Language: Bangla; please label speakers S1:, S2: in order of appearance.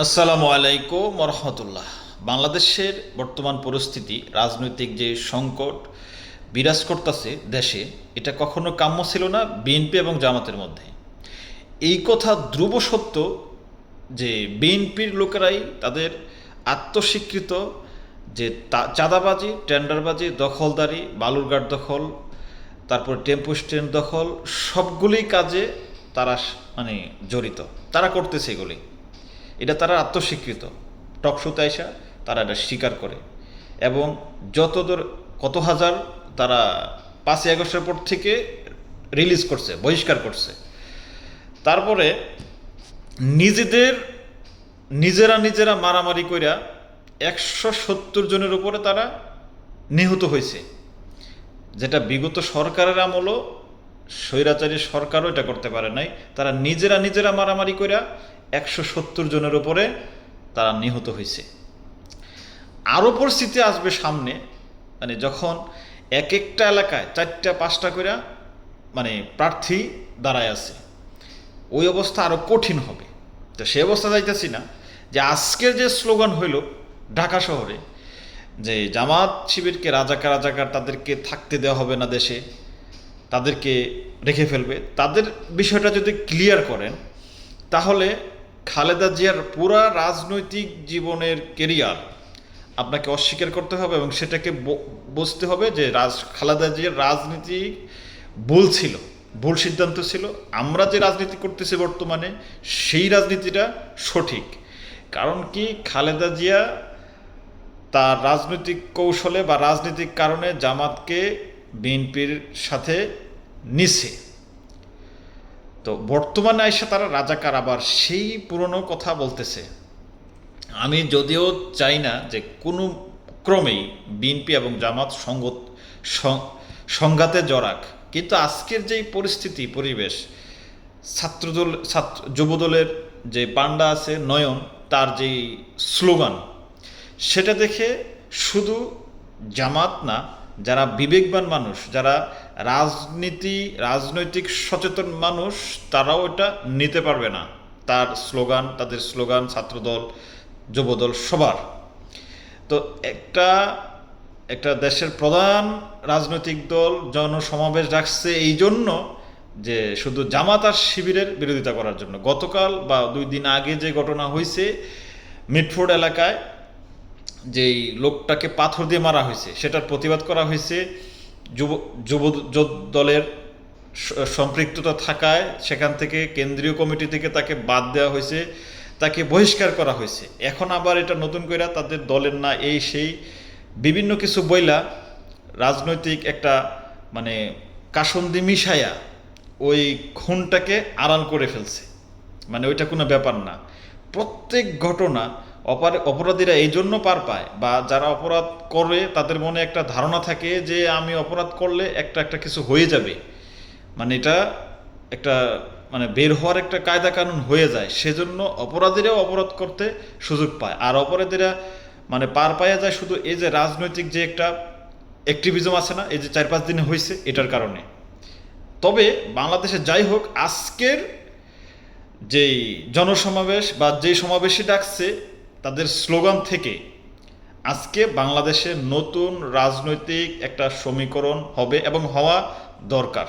S1: আসসালামু আলাইকুম রহমতুল্লাহ বাংলাদেশের বর্তমান পরিস্থিতি, রাজনৈতিক যে সংকট বিরাজ করতেছে দেশে, এটা কখনো কাম্য ছিল না বিএনপি এবং জামাতের মধ্যে। এই কথা ধ্রুব সত্য যে বিএনপির লোকেরাই তাদের আত্মস্বীকৃত যে চাঁদাবাজি, টেন্ডারবাজি, দখলদারি, বালুরঘাট দখল, তারপর টেম্পো স্ট্যান্ড দখল সবগুলি কাজে তারা মানে জড়িত। তারা করতেছে এগুলি। এটা তারা আত্মস্বীকৃত। টকশোতে আইসা তারা এটা স্বীকার করে। এবং যত দূর কত হাজার তারা পাঁচই আগস্টের পর থেকে রিলিজ করছে, বহিষ্কার করছে। তারপরে নিজেদের, নিজেরা নিজেরা মারামারি কইরা একশো সত্তর জনের উপরে তারা নিহত হয়েছে যেটা বিগত সরকারের আমলও, স্বৈরাচারী সরকারও এটা করতে পারে নাই। তারা নিজেরা নিজেরা মারামারি কইরা একশো সত্তর জনের উপরে তারা নিহত হয়েছে। আরও পরিস্থিতি আসবে সামনে মানে যখন এক একটা এলাকায় চারটা, পাঁচটা করে মানে প্রার্থী দাঁড়ায় আছে, ওই অবস্থা আরও কঠিন হবে। তো সে অবস্থা যাইতেছি না যে আজকের যে স্লোগান হইল ঢাকা শহরে যে জামাত শিবিরকে রাজাকার রাজাকার তাদেরকে থাকতে দেওয়া হবে না দেশে, তাদেরকে রেখে ফেলবে, তাদের বিষয়টা যদি ক্লিয়ার করেন, তাহলে খালেদা জিয়ার পুরা রাজনৈতিক জীবনের কেরিয়ার আপনাকে অস্বীকার করতে হবে এবং সেটাকে বুঝতে হবে যে রাজ খালেদা জিয়ার রাজনীতি ভুল ছিল, ভুল সিদ্ধান্ত ছিল। আমরা যে রাজনীতি করতেছি বর্তমানে, সেই রাজনীতিটা সঠিক। কারণ কি? খালেদা জিয়া তার রাজনৈতিক কৌশলে বা রাজনৈতিক কারণে জামাতকে বিএনপির সাথে নিছে। তো বর্তমানে এসে তারা রাজাকার, আবার সেই পুরনো কথা বলতেছে। আমি যদিও চাই না যে কোনো ক্রমেই বিএনপি এবং জামাত সঙ্গত, সং- সংঘাতে জড়াক, কিন্তু আজকের যেই পরিস্থিতি, পরিবেশ, ছাত্রদল, ছাত্র, যুবদলের যে পান্ডা আছে, নয়ন, তার যেই স্লোগান, সেটা দেখে শুধু জামাত না যারা বিবেকবান মানুষ, যারা রাজনীতি, রাজনৈতিক সচেতন মানুষ, তারাও এটা নিতে পারবে না। তার স্লোগান, তাদের স্লোগান, ছাত্রদল, যুবদল, সবার। তো একটা একটা দেশের প্রধান রাজনৈতিক দল জনসমাবেশ রাখছে এই জন্য যে শুধু জামাত আর শিবিরের বিরোধিতা করার জন্য। গতকাল বা দুই দিন আগে যে ঘটনা হয়েছে, মিটফোর্ড এলাকায় যেই লোকটাকে পাথর দিয়ে মারা হয়েছে, সেটার প্রতিবাদ করা হয়েছে। যুব যুব দলের সম্পৃক্ততা থাকায় সেখান থেকে কেন্দ্রীয় কমিটি থেকে তাকে বাদ দেওয়া হয়েছে, তাকে বহিষ্কার করা হয়েছে। এখন আবার এটা নতুন করে তাদের দলের না এই সেই বিভিন্ন কিছু বইলা রাজনৈতিক একটা মানে কাসন্দি মিশায়া ওই খুনটাকে আড়াল করে ফেলছে। মানে ওইটা কোনো ব্যাপার না। প্রত্যেক ঘটনা অপরাধীরা এই জন্য পার পায় বা যারা অপরাধ করে, তাদের মনে একটা ধারণা থাকে যে আমি অপরাধ করলে একটা একটা কিছু হয়ে যাবে। মানে এটা একটা মানে বের হওয়ার একটা কায়দা কানুন হয়ে যায়। সেজন্য অপরাধীরাও অপরাধ করতে সুযোগ পায়। আর অপরাধীরা মানে পার পাওয়া যায় শুধু এই যে রাজনৈতিক যে একটা অ্যাক্টিভিজম আছে না, এই যে চার পাঁচ দিনে হয়েছে এটার কারণে। তবে বাংলাদেশে যাই হোক, আজকের যেই জনসমাবেশ বা যেই সমাবেশই ডাকছে তাদের স্লোগান থেকে আজকে বাংলাদেশে নতুন রাজনৈতিক একটা সমীকরণ হবে এবং হওয়া দরকার।